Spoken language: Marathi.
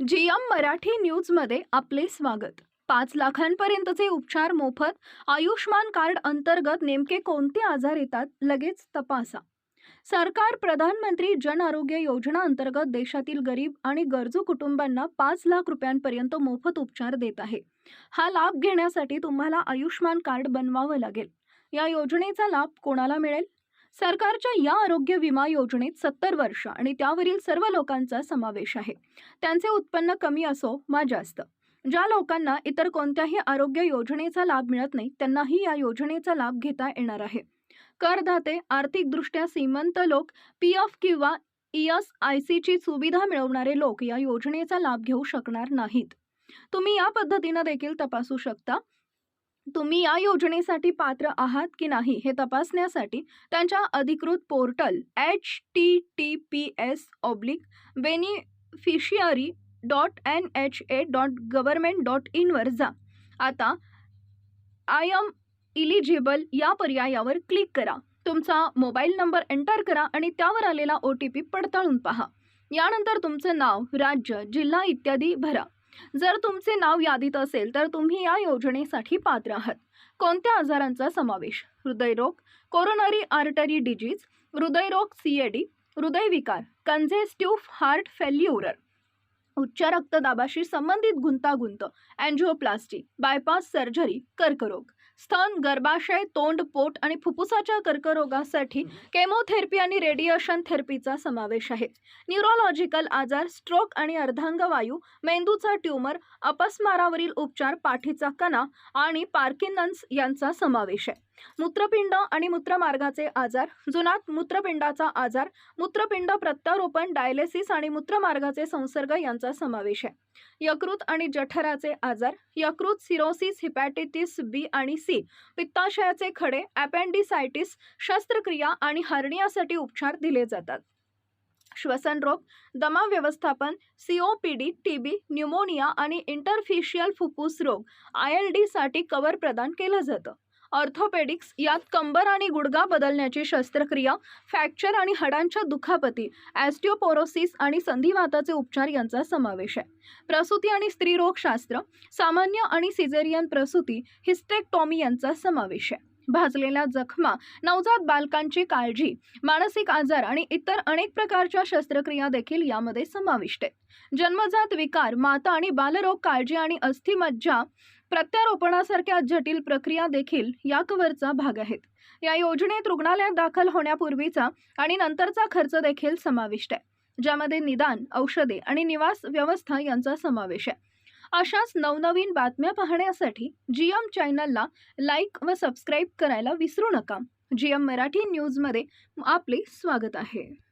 जीएम मराठी न्यूजमध्ये आपले स्वागत. पाच लाखांपर्यंतचे उपचार मोफत आयुष्मान कार्ड अंतर्गत नेमके कोणते आजार येतात लगेच तपासा. सरकार प्रधानमंत्री जन आरोग्य योजना अंतर्गत देशातील गरीब आणि गरजू कुटुंबांना पाच लाख रुपयांपर्यंत मोफत उपचार देत आहे. हा लाभ घेण्यासाठी तुम्हाला आयुष्मान कार्ड बनवावं लागेल. या योजनेचा लाभ कोणाला मिळेल? सरकारच्या या आरोग्य विमा योजनेत सत्तर वर्ष आणि त्यावरील सर्व लोकांचा समावेश आहे. त्यांचे उत्पन्न कमी असो वा जास्त. ज्या लोकांना इतर कोणत्याही आरोग्य योजनेचा लाभ मिळत नाही त्यांनाही या योजनेचा लाभ घेता येणार आहे. करदाते आर्थिकदृष्ट्या श्रीमंत लोक पी एफ किंवा ई एस आय सीची सुविधा मिळवणारे लोक या योजनेचा लाभ घेऊ शकणार नाहीत. तुम्ही या पद्धतीनं देखील तपासू शकता. तुम्ही या योजनेसाठी पात्र आहात की नाही हे तपासण्यासाठी त्यांच्या अधिकृत portal H T T P S oblique beneficiary dot N H A dot government dot इनवर जा. आता आय एम इलिजिबल या पर्यायावर क्लिक करा. तुमचा मोबाईल नंबर एंटर करा आणि त्यावर आलेला ओ टी पी पडताळून पहा. यानंतर तुमचं नाव राज्य जिल्हा इत्यादी भरा. जर तुमचे नाव यादीत असेल तर तुम्ही या योजनेसाठी पात्र आहात. कोणत्या आजारांचा समावेश? हृदयरोग कोरोनरी आर्टरी डिजीज हृदयरोग सी ए डी हृदयविकार कंझेस्टिव्ह हार्ट फेल्युरर उच्च रक्तदाबाशी संबंधित गुंतागुंत अँजिओप्लास्टी बायपास सर्जरी कर्करोग. स्तन गर्भाशय तोंड पोट आणि फुफ्फुसाच्या कर्करोगासाठी केमोथेरपी आणि रेडिएशन थेरपीचा समावेश आहे. न्यूरोलॉजिकल आजार स्ट्रोक आणि अर्धांगवायू मेंदूचा ट्यूमर अपस्मारावरील उपचार पाठीचा कणा आणि पार्किन्सन्स यांचा समावेश आहे. मूत्रपिंड आणि मूत्रमार्गाचे आजार जुनाट मूत्रपिंडाचा आजार मूत्रपिंड प्रत्यारोपण डायलिसिस आणि मूत्रमार्गाचे संसर्ग यांचा समावेश आहे. यकृत आणि जठराचे आजार यकृत सिरोसिस हिपॅटिटिस बी आणि सी. पित्ताशयाचे खडे ॲपेंडिसायटिस शस्त्रक्रिया आणि हर्नियासाठी उपचार दिले जातात. श्वसन रोग दमा व्यवस्थापन सीओपीडी टीबी न्यूमोनिया आणि इंटरफिशियल फुफ्फुस रोग आय एल डीसाठी कवर प्रदान केलं जातं. ऑर्थोपेडिक्स यात कंबर आणि गुडगा बदलण्याची शस्त्रक्रिया फ्रॅक्चर आणि हाडांच्या दुखापती ॲस्टिओपोरोसिस आणि संधिवाताचे उपचार यांचा समावेश आहे. प्रसूती आणि स्त्रीरोगशास्त्र सामान्य आणि सिझेरियन प्रसूती हिस्टेक्टॉमी यांचा समावेश आहे. भाजलेल्या जखमा नवजात बालकांची काळजी मानसिक आजार आणि इतर अनेक प्रकारच्या शस्त्रक्रिया देखील यामध्ये समाविष्ट आहेत. जन्मजात विकार माता आणि बालरोग काळजी आणि अस्थिमज्जा प्रत्यारोपणासारख्या जटिल प्रक्रिया देखील या कव्हरचा भाग आहेत. या योजनेत रुग्णालयात दाखल होण्यापूर्वीचा आणि नंतरचा खर्च देखील समाविष्ट आहे. ज्यामध्ये निदान औषधे आणि निवास व्यवस्था यांचा समावेश आहे. अशाच नवनवीन बातम्या पाहण्यासाठी जी एम चॅनलला लाईक व सबस्क्राईब करायला विसरू नका. जी एम मराठी न्यूजमध्ये आपले स्वागत आहे.